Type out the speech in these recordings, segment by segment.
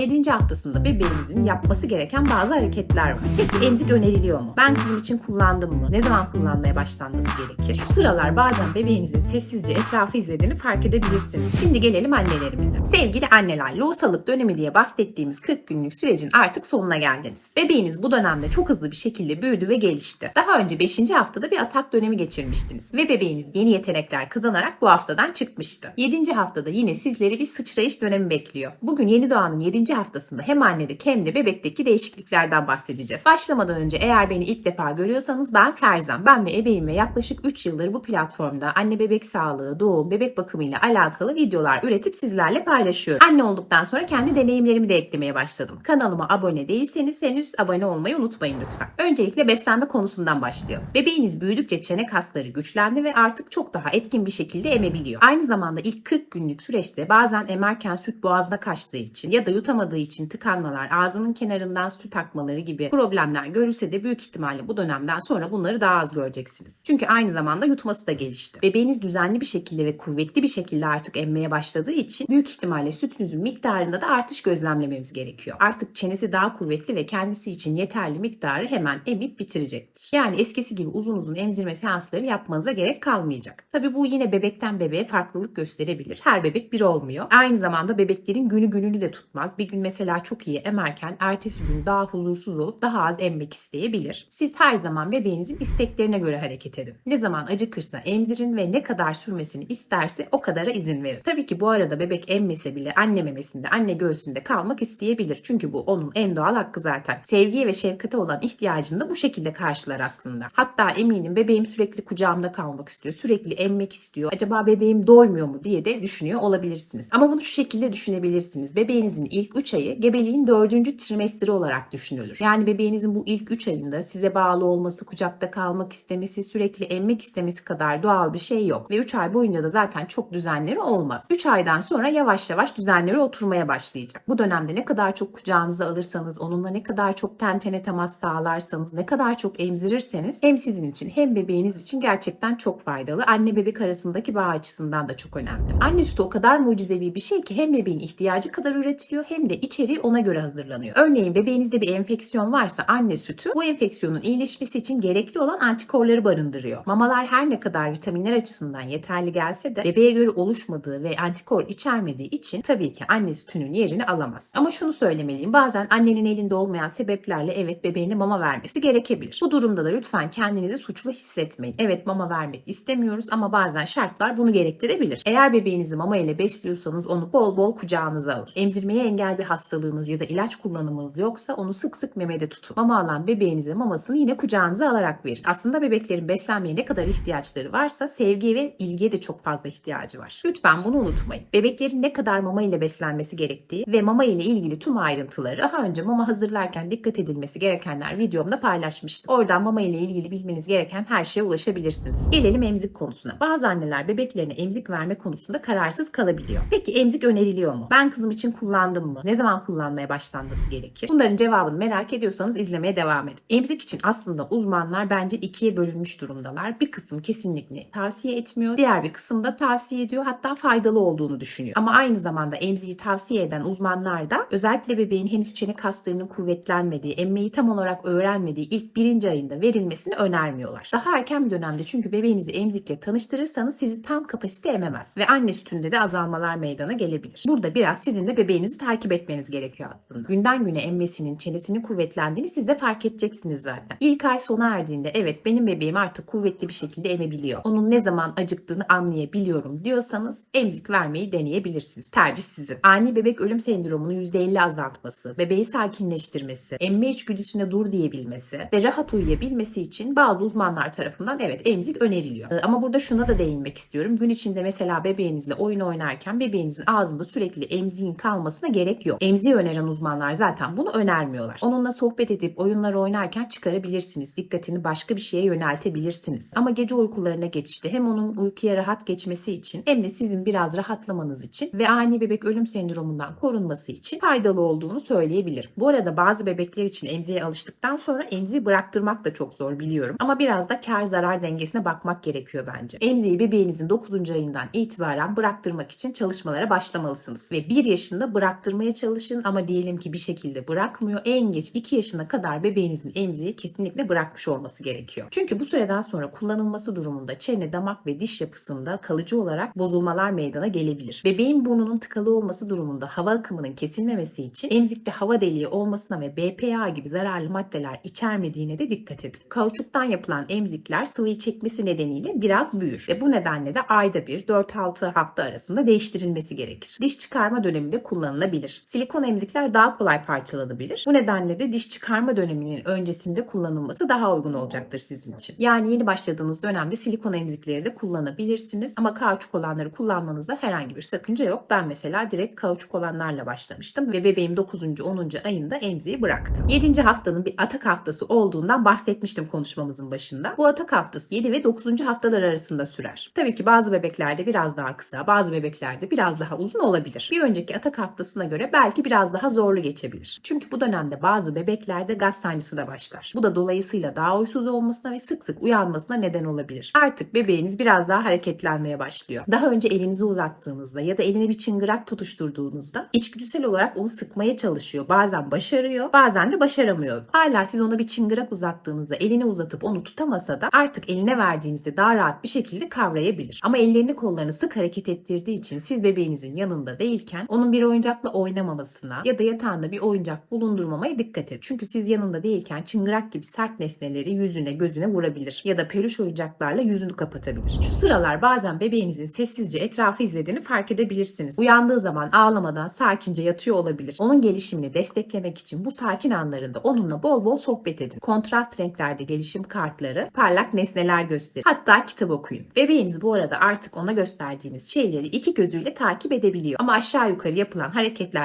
7. haftasında bebeğinizin yapması gereken bazı hareketler var. Peki emzik öneriliyor mu? Ben kızım için kullandım mı? Ne zaman kullanmaya başlanması gerekir? Şu sıralar bazen bebeğinizin sessizce etrafı izlediğini fark edebilirsiniz. Şimdi gelelim annelerimize. Sevgili anneler, lohusalık dönemi diye bahsettiğimiz 40 günlük sürecin artık sonuna geldiniz. Bebeğiniz bu dönemde çok hızlı bir şekilde büyüdü ve gelişti. Daha önce 5. haftada bir atak dönemi geçirmiştiniz ve bebeğiniz yeni yetenekler kazanarak bu haftadan çıkmıştı. 7. haftada yine sizleri bir sıçrayış dönemi bekliyor. Bugün yeni doğanın 7. haftasında hem annedeki hem de bebekteki değişikliklerden bahsedeceğiz. Başlamadan önce eğer beni ilk defa görüyorsanız ben Ferzan. Ben ve ebeğimle yaklaşık 3 yıldır bu platformda anne bebek sağlığı, doğum, bebek bakımı ile alakalı videolar üretip sizlerle paylaşıyorum. Anne olduktan sonra kendi deneyimlerimi de eklemeye başladım. Kanalıma abone değilseniz henüz abone olmayı unutmayın lütfen. Öncelikle beslenme konusundan başlayalım. Bebeğiniz büyüdükçe çene kasları güçlendi ve artık çok daha etkin bir şekilde emebiliyor. Aynı zamanda ilk 40 günlük süreçte bazen emerken süt boğazına kaçtığı için ya da yutamadığı için tıkanmalar, ağzının kenarından süt akmaları gibi problemler görülse de büyük ihtimalle bu dönemden sonra bunları daha az göreceksiniz. Çünkü aynı zamanda yutması da gelişti. Bebeğiniz düzenli bir şekilde ve kuvvetli bir şekilde artık emmeye başladığı için büyük ihtimalle sütünüzün miktarında da artış gözlemlememiz gerekiyor. Artık çenesi daha kuvvetli ve kendisi için yeterli miktarı hemen emip bitirecektir. Yani eskisi gibi uzun uzun emzirme seansları yapmanıza gerek kalmayacak. Tabi bu yine bebekten bebeğe farklılık gösterebilir. Her bebek bir olmuyor. Aynı zamanda bebeklerin günü gününü de tutmaz. Bir gün mesela çok iyi emerken ertesi gün daha huzursuz olup daha az emmek isteyebilir. Siz her zaman bebeğinizin isteklerine göre hareket edin. Ne zaman acıkırsa emzirin ve ne kadar sürmesini isterse o kadara izin verin. Tabii ki bu arada bebek emmese bile anne memesinde, anne göğsünde kalmak isteyebilir. Çünkü bu onun en doğal hakkı zaten. Sevgiye ve şefkate olan ihtiyacını da bu şekilde karşılar aslında. Hatta eminim bebeğim sürekli kucağımda kalmak istiyor, sürekli emmek istiyor. Acaba bebeğim doymuyor mu diye de düşünüyor olabilirsiniz. Ama bunu şu şekilde düşünebilirsiniz. Bebeğinizin ilk 3 ayı gebeliğin 4. trimestri olarak düşünülür. Yani bebeğinizin bu ilk 3 ayında size bağlı olması, kucakta kalmak istemesi, sürekli emmek istemesi kadar doğal bir şey yok. Ve 3 ay boyunca da zaten çok düzenleri olmaz. 3 aydan sonra yavaş yavaş düzenleri oturmaya başlayacak. Bu dönemde ne kadar çok kucağınıza alırsanız, onunla ne kadar çok ten tene temas sağlarsanız, ne kadar çok emzirirseniz hem sizin için hem bebeğiniz için gerçekten çok faydalı. Anne bebek arasındaki bağ açısından da çok önemli. Anne sütü o kadar mucizevi bir şey ki hem bebeğin ihtiyacı kadar üretiliyor hem içeriği ona göre hazırlanıyor. Örneğin bebeğinizde bir enfeksiyon varsa anne sütü bu enfeksiyonun iyileşmesi için gerekli olan antikorları barındırıyor. Mamalar her ne kadar vitaminler açısından yeterli gelse de bebeğe göre oluşmadığı ve antikor içermediği için tabii ki anne sütünün yerini alamaz. Ama şunu söylemeliyim. Bazen annenin elinde olmayan sebeplerle evet bebeğine mama vermesi gerekebilir. Bu durumda da lütfen kendinizi suçlu hissetmeyin. Evet mama vermek istemiyoruz ama bazen şartlar bunu gerektirebilir. Eğer bebeğinizi mama ile besliyorsanız onu bol bol kucağınıza alın. Emzirmeye engel bir hastalığınız ya da ilaç kullanımınız yoksa onu sık sık memede tutun. Mama alan bebeğinize mamasını yine kucağınıza alarak verin. Aslında bebeklerin beslenmeye ne kadar ihtiyaçları varsa sevgiye ve ilgiye de çok fazla ihtiyacı var. Lütfen bunu unutmayın. Bebeklerin ne kadar mama ile beslenmesi gerektiği ve mama ile ilgili tüm ayrıntıları daha önce mama hazırlarken dikkat edilmesi gerekenler videomda paylaşmıştım. Oradan mama ile ilgili bilmeniz gereken her şeye ulaşabilirsiniz. Gelelim emzik konusuna. Bazı anneler bebeklerine emzik verme konusunda kararsız kalabiliyor. Peki emzik öneriliyor mu? Ben kızım için kullandım mı? Ne zaman kullanmaya başlanması gerekir? Bunların cevabını merak ediyorsanız izlemeye devam edin. Emzik için aslında uzmanlar bence ikiye bölünmüş durumdalar. Bir kısım kesinlikle tavsiye etmiyor. Diğer bir kısım da tavsiye ediyor. Hatta faydalı olduğunu düşünüyor. Ama aynı zamanda emziği tavsiye eden uzmanlar da özellikle bebeğin henüz çene kaslarının kuvvetlenmediği, emmeyi tam olarak öğrenmediği ilk birinci ayında verilmesini önermiyorlar. Daha erken bir dönemde çünkü bebeğinizi emzikle tanıştırırsanız sizi tam kapasite ememez ve anne sütünde de azalmalar meydana gelebilir. Burada biraz sizin de bebeğinizi takip etmeniz gerekiyor aslında. Günden güne emmesinin, çenesinin kuvvetlendiğini siz de fark edeceksiniz zaten. İlk ay sona erdiğinde evet benim bebeğim artık kuvvetli bir şekilde emebiliyor. Onun ne zaman acıktığını anlayabiliyorum diyorsanız emzik vermeyi deneyebilirsiniz. Tercih sizin. Ani bebek ölüm sendromunu %50 azaltması, bebeği sakinleştirmesi, emme içgüdüsüne dur diyebilmesi ve rahat uyuyabilmesi için bazı uzmanlar tarafından evet emzik öneriliyor. Ee, Ama burada şuna da değinmek istiyorum. Gün içinde mesela bebeğinizle oyun oynarken bebeğinizin ağzında sürekli emziğin kalmasına gerek yok. Emziği öneren uzmanlar zaten bunu önermiyorlar. Onunla sohbet edip oyunlar oynarken çıkarabilirsiniz. Dikkatini başka bir şeye yöneltebilirsiniz. Ama gece uykularına geçişte hem onun uykuya rahat geçmesi için hem de sizin biraz rahatlamanız için ve ani bebek ölüm sendromundan korunması için faydalı olduğunu söyleyebilirim. Bu arada bazı bebekler için emziğe alıştıktan sonra emziği bıraktırmak da çok zor biliyorum. Ama biraz da kar zarar dengesine bakmak gerekiyor bence. Emziği bebeğinizin 9. ayından itibaren bıraktırmak için çalışmalara başlamalısınız. Ve 1 yaşında bıraktırmaya bırakmaya çalışın ama diyelim ki bir şekilde bırakmıyor. En geç 2 yaşına kadar bebeğinizin emziği kesinlikle bırakmış olması gerekiyor. Çünkü bu süreden sonra kullanılması durumunda çene, damak ve diş yapısında kalıcı olarak bozulmalar meydana gelebilir. Bebeğin burnunun tıkalı olması durumunda hava akımının kesilmemesi için emzikte hava deliği olmasına ve BPA gibi zararlı maddeler içermediğine de dikkat edin. Kauçuktan yapılan emzikler sıvıyı çekmesi nedeniyle biraz büyür ve bu nedenle de ayda bir 4-6 hafta arasında değiştirilmesi gerekir. Diş çıkarma döneminde kullanılabilir. Silikon emzikler daha kolay parçalanabilir. Bu nedenle de diş çıkarma döneminin öncesinde kullanılması daha uygun olacaktır sizin için. Yani yeni başladığınız dönemde silikon emzikleri de kullanabilirsiniz ama kauçuk olanları kullanmanızda herhangi bir sakınca yok. Ben mesela direkt kauçuk olanlarla başlamıştım ve bebeğim 9. 10. ayında emziği bıraktı. 7. haftanın bir atak haftası olduğundan bahsetmiştim konuşmamızın başında. Bu atak haftası 7 ve 9. haftalar arasında sürer. Tabii ki bazı bebeklerde biraz daha kısa, bazı bebeklerde biraz daha uzun olabilir. Bir önceki atak haftasına göre belki biraz daha zorlu geçebilir. Çünkü bu dönemde bazı bebeklerde gaz sancısı da başlar. Bu da dolayısıyla daha uysuz olmasına ve sık sık uyanmasına neden olabilir. Artık bebeğiniz biraz daha hareketlenmeye başlıyor. Daha önce elinizi uzattığınızda ya da eline bir çıngırak tutuşturduğunuzda içgüdüsel olarak onu sıkmaya çalışıyor. Bazen başarıyor, bazen de başaramıyor. Hala siz ona bir çıngırak uzattığınızda elini uzatıp onu tutamasa da artık eline verdiğinizde daha rahat bir şekilde kavrayabilir. Ama ellerini kollarını sık hareket ettirdiği için siz bebeğinizin yanında değilken onun bir oyuncakla oynamamasına ya da yatağında bir oyuncak bulundurmamaya dikkat edin. Çünkü siz yanında değilken çıngırak gibi sert nesneleri yüzüne gözüne vurabilir ya da peluş oyuncaklarla yüzünü kapatabilir. Şu sıralar bazen bebeğinizin sessizce etrafı izlediğini fark edebilirsiniz. Uyandığı zaman ağlamadan sakince yatıyor olabilir. Onun gelişimini desteklemek için bu sakin anlarında onunla bol bol sohbet edin. Kontrast renklerde gelişim kartları, parlak nesneler gösterin. Hatta kitap okuyun. Bebeğiniz bu arada artık ona gösterdiğiniz şeyleri iki gözüyle takip edebiliyor. Ama aşağı yukarı yapılan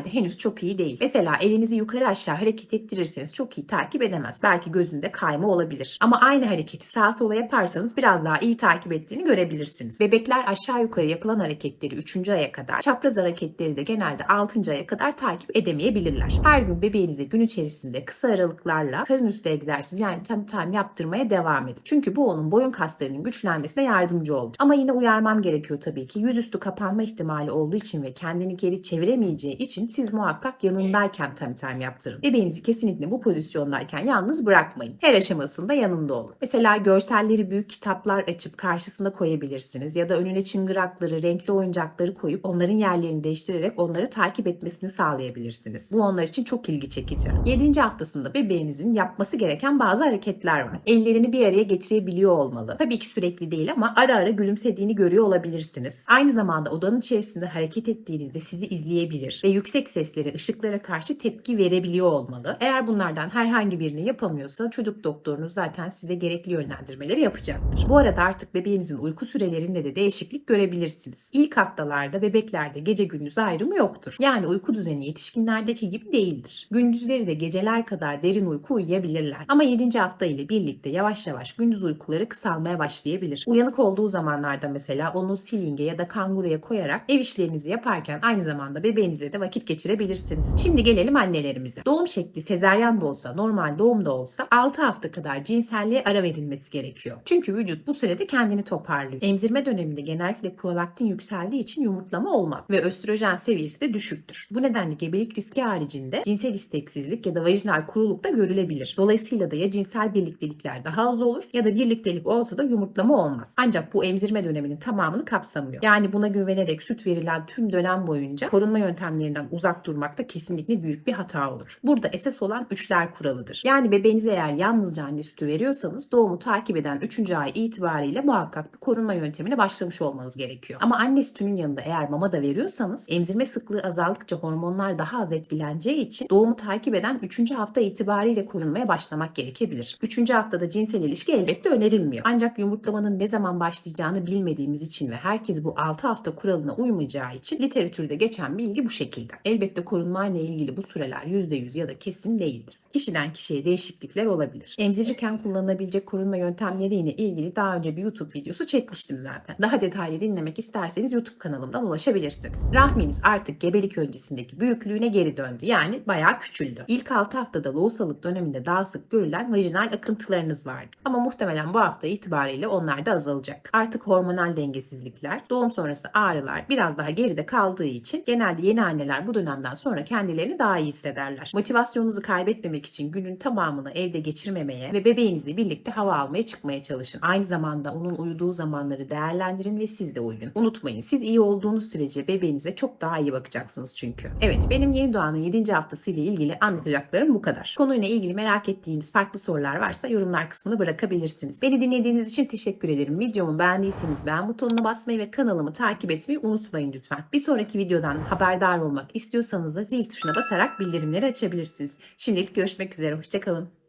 hareketlerde henüz çok iyi değil. Mesela elinizi yukarı aşağı hareket ettirirseniz çok iyi takip edemez. Belki gözünde kayma olabilir. Ama aynı hareketi sağa sola yaparsanız biraz daha iyi takip ettiğini görebilirsiniz. Bebekler aşağı yukarı yapılan hareketleri 3. aya kadar, çapraz hareketleri de genelde 6. aya kadar takip edemeyebilirler. Her gün bebeğinize gün içerisinde kısa aralıklarla karın üstü egzersiz yani time time yaptırmaya devam edin. Çünkü bu onun boyun kaslarının güçlenmesine yardımcı olacak. Ama yine uyarmam gerekiyor tabii ki. Yüzüstü kapanma ihtimali olduğu için ve kendini geri çeviremeyeceği için siz muhakkak yanındayken time time yaptırın. Bebeğinizi kesinlikle bu pozisyondayken yalnız bırakmayın. Her aşamasında yanında olun. Mesela görselleri büyük kitaplar açıp karşısında koyabilirsiniz ya da önüne çıngırakları, renkli oyuncakları koyup onların yerlerini değiştirerek onları takip etmesini sağlayabilirsiniz. Bu onlar için çok ilgi çekici. 7. haftasında bebeğinizin yapması gereken bazı hareketler var. Ellerini bir araya getirebiliyor olmalı. Tabii ki sürekli değil ama ara ara gülümsediğini görüyor olabilirsiniz. Aynı zamanda odanın içerisinde hareket ettiğinizde sizi izleyebilir ve yüksek seslere, ışıklara karşı tepki verebiliyor olmalı. Eğer bunlardan herhangi birini yapamıyorsa çocuk doktorunuz zaten size gerekli yönlendirmeleri yapacaktır. Bu arada artık bebeğinizin uyku sürelerinde de değişiklik görebilirsiniz. İlk haftalarda bebeklerde gece gündüz ayrımı yoktur. Yani uyku düzeni yetişkinlerdeki gibi değildir. Gündüzleri de geceler kadar derin uyku uyuyabilirler. Ama 7. hafta ile birlikte yavaş yavaş gündüz uykuları kısalmaya başlayabilir. Uyanık olduğu zamanlarda mesela onu silinge ya da kanguruya koyarak ev işlerinizi yaparken aynı zamanda bebeğinizle de vakit geçirebilirsiniz. Şimdi gelelim annelerimize. Doğum şekli sezeryan da olsa, normal doğum da olsa 6 hafta kadar cinselliğe ara verilmesi gerekiyor. Çünkü vücut bu sürede kendini toparlıyor. Emzirme döneminde genellikle prolaktin yükseldiği için yumurtlama olmaz ve östrojen seviyesi de düşüktür. Bu nedenle gebelik riski haricinde cinsel isteksizlik ya da vajinal kuruluk da görülebilir. Dolayısıyla da ya cinsel birliktelikler daha az olur ya da birliktelik olsa da yumurtlama olmaz. Ancak bu emzirme döneminin tamamını kapsamıyor. Yani buna güvenerek süt verilen tüm dönem boyunca korunma yöntemlerinden uzak durmakta kesinlikle büyük bir hata olur. Burada esas olan üçler kuralıdır. Yani bebeğinize eğer yalnızca anne sütü veriyorsanız doğumu takip eden 3. ay itibariyle muhakkak bir korunma yöntemine başlamış olmanız gerekiyor. Ama anne sütünün yanında eğer mama da veriyorsanız emzirme sıklığı azaldıkça hormonlar daha az etkileneceği için doğumu takip eden 3. hafta itibariyle korunmaya başlamak gerekebilir. 3. haftada cinsel ilişki elbette önerilmiyor. Ancak yumurtlamanın ne zaman başlayacağını bilmediğimiz için ve herkes bu 6 hafta kuralına uymayacağı için literatürde geçen bilgi bu şekilde. Elbette korunmayla ilgili bu süreler %100 ya da kesin değildir. Kişiden kişiye değişiklikler olabilir. Emzirirken kullanılabilecek korunma yöntemleriyle ilgili daha önce bir YouTube videosu çekmiştim zaten. Daha detaylı dinlemek isterseniz YouTube kanalımdan ulaşabilirsiniz. Rahminiz artık gebelik öncesindeki büyüklüğüne geri döndü. Yani bayağı küçüldü. İlk 6 haftada lohusalık döneminde daha sık görülen vajinal akıntılarınız vardı. Ama muhtemelen bu hafta itibariyle onlar da azalacak. Artık hormonal dengesizlikler, doğum sonrası ağrılar biraz daha geride kaldığı için genelde yeni anneler bu bu dönemden sonra kendilerini daha iyi hissederler. Motivasyonunuzu kaybetmemek için günün tamamını evde geçirmemeye ve bebeğinizle birlikte hava almaya çıkmaya çalışın. Aynı zamanda onun uyuduğu zamanları değerlendirin ve siz de uyuyun. Unutmayın siz iyi olduğunuz sürece bebeğinize çok daha iyi bakacaksınız çünkü. Evet benim yeni doğanın 7. haftası ile ilgili anlatacaklarım bu kadar. Konuyla ilgili merak ettiğiniz farklı sorular varsa yorumlar kısmına bırakabilirsiniz. Beni dinlediğiniz için teşekkür ederim. Videomu beğendiyseniz beğen butonuna basmayı ve kanalımı takip etmeyi unutmayın lütfen. Bir sonraki videodan haberdar olmak istiyorsanız da zil tuşuna basarak bildirimleri açabilirsiniz. Şimdilik görüşmek üzere. Hoşçakalın.